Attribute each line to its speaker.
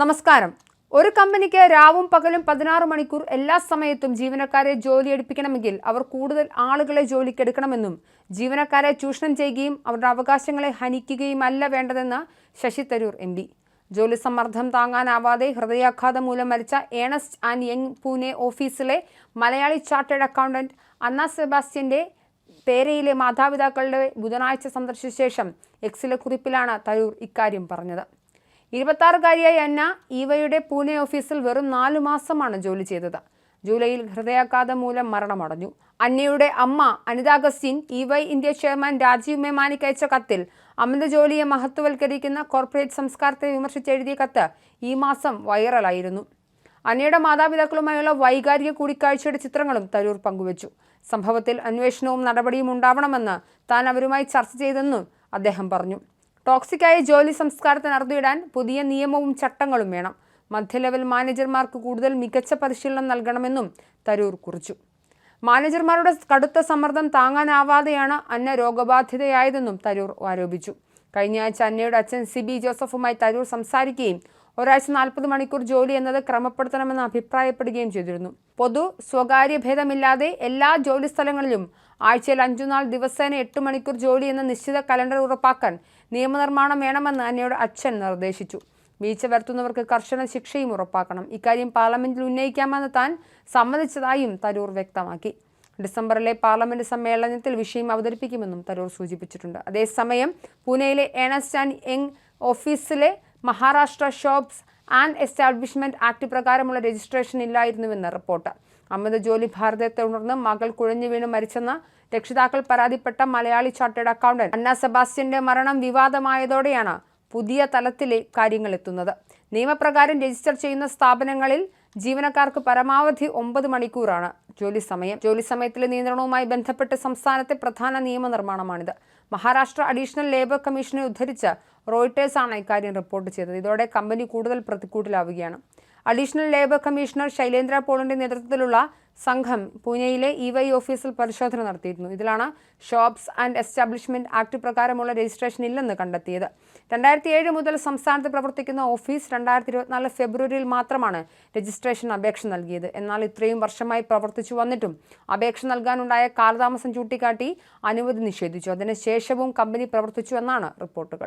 Speaker 1: നമസ്കാരം. ഒരു കമ്പനിക്ക് രാവും പകലും പതിനാറ് മണിക്കൂർ എല്ലാ സമയത്തും ജീവനക്കാരെ ജോലി എടുപ്പിക്കണമെങ്കിൽ അവർ കൂടുതൽ ആളുകളെ ജോലിക്കെടുക്കണമെന്നും ജീവനക്കാരെ ചൂഷണം ചെയ്യുകയും അവരുടെ അവകാശങ്ങളെ ഹനിക്കുകയും അല്ല വേണ്ടതെന്ന് ശശി തരൂർ എം പി. ജോലി സമ്മർദ്ദം താങ്ങാനാവാതെ ഹൃദയാഘാതം മൂലം മരിച്ച ഏണസ്റ്റ് ആൻഡ് യങ് പൂനെ ഓഫീസിലെ മലയാളി ചാർട്ടേഡ് അക്കൗണ്ടന്റ് അന്ന സെബാസ്റ്റ്യന്റെ പേരയിലെ മാതാപിതാക്കളുടെ ബുധനാഴ്ച സന്ദർശിച്ച ശേഷം എക്സിലെ കുറിപ്പിലാണ് തരൂർ ഇക്കാര്യം പറഞ്ഞത്. ഇരുപത്താറുകാരിയായ അന്ന ഈവയുടെ പൂനെ ഓഫീസിൽ വെറും നാലു മാസമാണ് ജോലി ചെയ്തത്. ജൂലൈയിൽ ഹൃദയാഘാതം മൂലം മരണമടഞ്ഞു. അന്നയുടെ അമ്മ Anita E EY India chairman Rajeev മേമാനിക്ക് അയച്ച കത്തിൽ അമിത ജോലിയെ മഹത്വവൽക്കരിക്കുന്ന കോർപ്പറേറ്റ് സംസ്കാരത്തെ വിമർശിച്ചെഴുതിയ കത്ത് ഈ മാസം വൈറലായിരുന്നു. അന്നയുടെ മാതാപിതാക്കളുമായുള്ള വൈകാരിക കൂടിക്കാഴ്ചയുടെ ചിത്രങ്ങളും തരൂർ പങ്കുവച്ചു. സംഭവത്തിൽ അന്വേഷണവും നടപടിയും ഉണ്ടാവണമെന്ന് താൻ അവരുമായി ചർച്ച ചെയ്തെന്നും അദ്ദേഹം പറഞ്ഞു. ടോക്സിക്കായ ജോലി സംസ്കാരത്തിന് അറുതിയിടാൻ പുതിയ നിയമവും ചട്ടങ്ങളും വേണം. മധ്യ ലെവൽ മാനേജർമാർക്ക് കൂടുതൽ മികച്ച പരിശീലനം നൽകണമെന്നും തരൂർ കുറിച്ചു. മാനേജർമാരുടെ കടുത്ത സമ്മർദ്ദം താങ്ങാനാവാതെയാണ് അന്ന രോഗബാധിതയായതെന്നും തരൂർ ആരോപിച്ചു. കഴിഞ്ഞ ആഴ്ച അന്നയുടെ അച്ഛൻ സിബി ജോസഫുമായി തരൂർ സംസാരിക്കുകയും ഒരാഴ്ച നാൽപ്പത് മണിക്കൂർ ജോലി എന്നത് ക്രമപ്പെടുത്തണമെന്ന് അഭിപ്രായപ്പെടുകയും ചെയ്തിരുന്നു. പൊതു സ്വകാര്യ ഭേദമില്ലാതെ എല്ലാ ജോലി സ്ഥലങ്ങളിലും ആഴ്ചയിൽ അഞ്ചു നാൾ ദിവസേന എട്ട് മണിക്കൂർ ജോലി എന്ന നിശ്ചിത കലണ്ടർ ഉറപ്പാക്കാൻ നിയമനിർമ്മാണം വേണമെന്ന് അന്നയുടെ അച്ഛൻ നിർദ്ദേശിച്ചു. വീഴ്ച വരുത്തുന്നവർക്ക് കർശന ശിക്ഷയും ഉറപ്പാക്കണം. ഇക്കാര്യം പാർലമെന്റിൽ ഉന്നയിക്കാമെന്ന് താൻ സമ്മതിച്ചതായും തരൂർ വ്യക്തമാക്കി. ഡിസംബറിലെ പാർലമെന്റ് സമ്മേളനത്തിൽ വിഷയം അവതരിപ്പിക്കുമെന്നും തരൂർ സൂചിപ്പിച്ചിട്ടുണ്ട്. അതേസമയം പൂനെയിലെ ഏണസ്റ്റ് ആൻഡ് യങ് ഓഫീസിലെ Maharashtra shops and establishment act പ്രകാരമുള്ള രജിസ്ട്രേഷൻ ഇല്ലായിരുന്നുവെന്ന് റിപ്പോർട്ട്. അമിത ജോലി ഭാരതത്തെ തുടർന്ന് മകൾ കുഴഞ്ഞു വീണ് മരിച്ചെന്ന രക്ഷിതാക്കൾ പരാതിപ്പെട്ട മലയാളി ചാർട്ടേഡ് അക്കൗണ്ടന്റ് അന്ന സെബാസ്റ്റ്യന്റെ മരണം വിവാദമായതോടെയാണ് പുതിയ തലത്തിലെ കാര്യങ്ങൾ എത്തുന്നത്. നിയമപ്രകാരം രജിസ്റ്റർ ചെയ്യുന്ന സ്ഥാപനങ്ങളിൽ ജീവനക്കാർക്ക് പരമാവധി ഒമ്പത് മണിക്കൂറാണ് ജോലി സമയം. ജോലി സമയത്തിലെ നിയന്ത്രണവുമായി ബന്ധപ്പെട്ട് സംസ്ഥാനത്തെ പ്രധാന നിയമനിർമ്മാണമാണിത്. മഹാരാഷ്ട്ര അഡീഷണൽ ലേബർ കമ്മീഷനെ ഉദ്ധരിച്ച് റോയിട്ടേഴ്സ് ആണ് ഇക്കാര്യം റിപ്പോർട്ട് ചെയ്തത്. ഇതോടെ കമ്പനി കൂടുതൽ പ്രതിക്കൂട്ടിലാവുകയാണ്. അഡീഷണൽ ലേബർ കമ്മീഷണർ ശൈലേന്ദ്ര പോളിന്റെ നേതൃത്വത്തിലുള്ള സംഘം പൂനെയിലെ ഇ വൈ ഓഫീസിൽ പരിശോധന നടത്തിയിരുന്നു. ഇതിലാണ് ഷോപ്സ് ആൻഡ് എസ്റ്റാബ്ലിഷ്മെന്റ് ആക്ട് പ്രകാരമുള്ള രജിസ്ട്രേഷൻ ഇല്ലെന്ന് കണ്ടെത്തിയത്. രണ്ടായിരത്തി ഏഴ് മുതൽ സംസ്ഥാനത്ത് പ്രവർത്തിക്കുന്ന ഓഫീസ് രണ്ടായിരത്തി ഇരുപത്തിനാല് ഫെബ്രുവരിയിൽ മാത്രമാണ് രജിസ്ട്രേഷൻ അപേക്ഷ നൽകിയത്. എന്നാൽ ഇത്രയും വർഷമായി പ്രവർത്തിച്ചു വന്നിട്ടും അപേക്ഷ നൽകാനുണ്ടായ കാലതാമസം ചൂണ്ടിക്കാട്ടി അനുമതി നിഷേധിച്ചു. അതിനുശേഷവും കമ്പനി പ്രവർത്തിച്ചു എന്നാണ് റിപ്പോർട്ടുകൾ